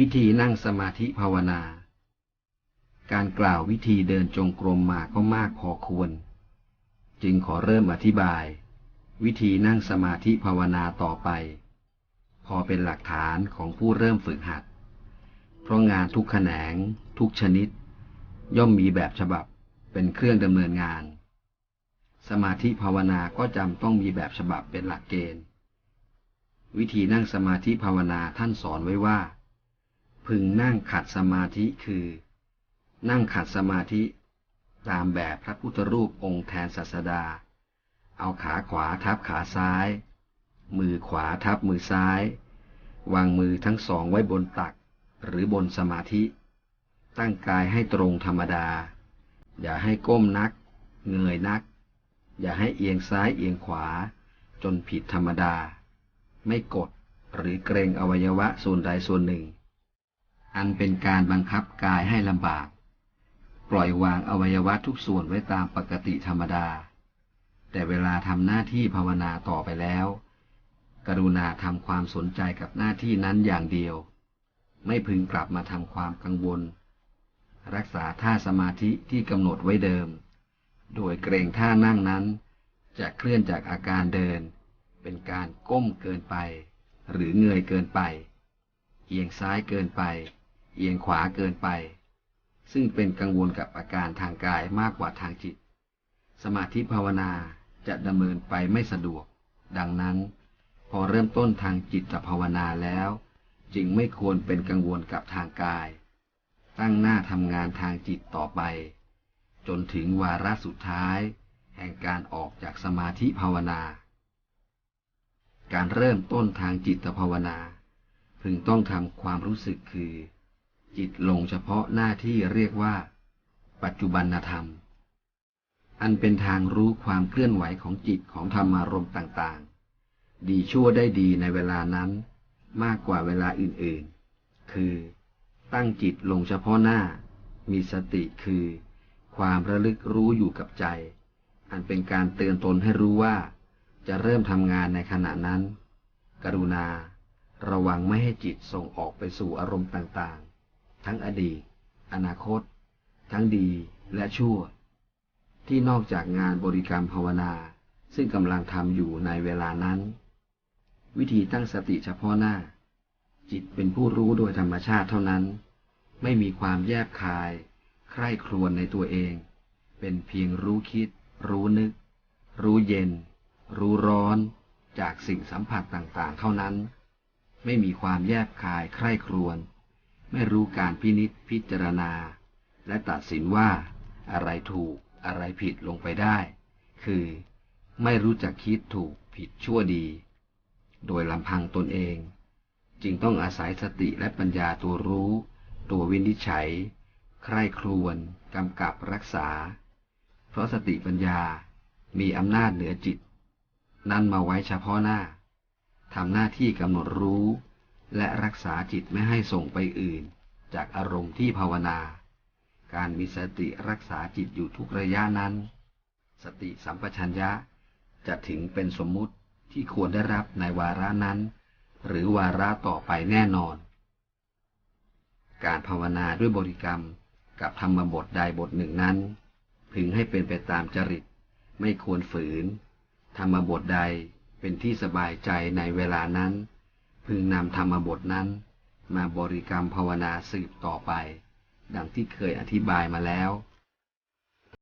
วิธีนั่งสมาธิภาวนา การกล่าววิธีเดินจงกรมมาก็มากพอควร จึงขอเริ่มอธิบาย วิธีนั่งสมาธิภาวนาต่อไป พอเป็นหลักฐานของผู้เริ่มฝึกหัด เพราะงานทุกแขนง ทุกชนิด ย่อมมีแบบฉบับเป็นเครื่องดำเนินงาน สมาธิภาวนาก็จำต้องมีแบบฉบับเป็นหลักเกณฑ์ วิธีนั่งสมาธิภาวนาท่านสอนไว้ว่า พึงนั่งขัดสมาธิคือ นั่งขัดสมาธิ ตามแบบพระพุทธรูปองค์แทนศาสดา เอาขาขวาทับขาซ้าย มือขวาทับมือซ้าย วางมือทั้งสองไว้บนตัก หรือบนสมาธิ ตั้งกายให้ตรงธรรมดา อย่าให้ก้มนัก เงยนัก อย่าให้เอียงซ้ายเอียงขวา จนผิดธรรมดา ไม่กดหรือเกรงอวัยวะส่วนใดส่วนหนึ่ง อันเป็นการบังคับกายให้ลำบาก ปล่อยวางอวัยวะทุกส่วนไว้ตามปกติธรรมดา แต่เวลาทำหน้าที่ภาวนาต่อไปแล้ว กรุณาทำความสนใจกับหน้าที่นั้นอย่างเดียว ไม่พึงกลับมาทำความกังวล รักษาท่าสมาธิที่กำหนดไว้เดิม โดยเกรงท่านั่งนั้น จะเคลื่อนจากอาการเดิน เป็นการก้มเกินไป หรือเงยเกินไป เอียงซ้ายเกินไป เอียงขวาเกินไป ซึ่งเป็นกังวลกับอาการทางกายมากกว่าทางจิต สมาธิภาวนาจะดำเนินไปไม่สะดวก ดังนั้น พอเริ่มต้นทางจิตภาวนาแล้ว จึงไม่ควรเป็นกังวลกับทางกาย ตั้งหน้าทำงานทางจิตต่อไป จนถึงวาระสุดท้าย แห่งการออกจากสมาธิภาวนา การเริ่มต้นทางจิตภาวนา พึงต้องทำความรู้สึกคือ จิตลงเฉพาะหน้าที่เรียกว่า ปัจจุบันธรรม อันเป็นทางรู้ความเคลื่อนไหวของจิตของธรรมารมณ์ต่างๆ ดีชั่วได้ดีในเวลานั้น มากกว่าเวลาอื่นๆ คือ ตั้งจิตลงเฉพาะหน้า มีสติคือ ความระลึกรู้อยู่กับใจ อันเป็นการเตือนตนให้รู้ว่า จะเริ่มทำงานในขณะนั้น กรุณา ระวังไม่ให้จิตส่งออกไปสู่อารมณ์ต่างๆ ทั้งอดีต อนาคต ทั้งดีและชั่ว ที่นอกจากงานบริกรรมภาวนา ซึ่งกำลังทำอยู่ในเวลานั้น วิธีตั้งสติเฉพาะหน้า จิตเป็นผู้รู้โดยธรรมชาติเท่านั้น ไม่มีความแยบคาย ใคร่ครวญในตัวเอง เป็นเพียงรู้คิด รู้นึก รู้เย็น รู้ร้อน จากสิ่งสัมผัสต่างๆ เท่านั้น ไม่มีความแยบคายใคร่ครวญ ไม่รู้การพินิษพิจารณา และตัดสินว่าอะไรถูกอะไรผิดลงไปได้ คือ ไม่รู้จักคิดถูกผิดชั่วดี โดยลำพังตนเอง จึงต้องอาศัยสติและปัญญาตัวรู้ ตัววินิจฉัย ใคร่ครวญกำกับรักษา เพราะสติปัญญามีอำนาจเหนือจิต นั่นมาไว้เฉพาะหน้าทำหน้าที่กำหนดรู้ และรักษาจิตไม่ให้ส่งไปอื่น จากอารมณ์ที่ภาวนา การมีสติรักษาจิตอยู่ทุกระยะนั้น สติสัมปชัญญะจะถึงเป็นสมมุติที่ควรได้รับในวาระนั้น หรือวาระต่อไปแน่นอน การภาวนาด้วยบริกรรมกับธรรมบทใดบทหนึ่งนั้น พึงให้เป็นไปตามจริต ไม่ควรฝืน ธรรมบทใดเป็นที่สบายใจในเวลานั้น พึงนำธรรมบทนั้น มาบริกรรมภาวนาสืบต่อไป ดังที่เคยอธิบายมาแล้ว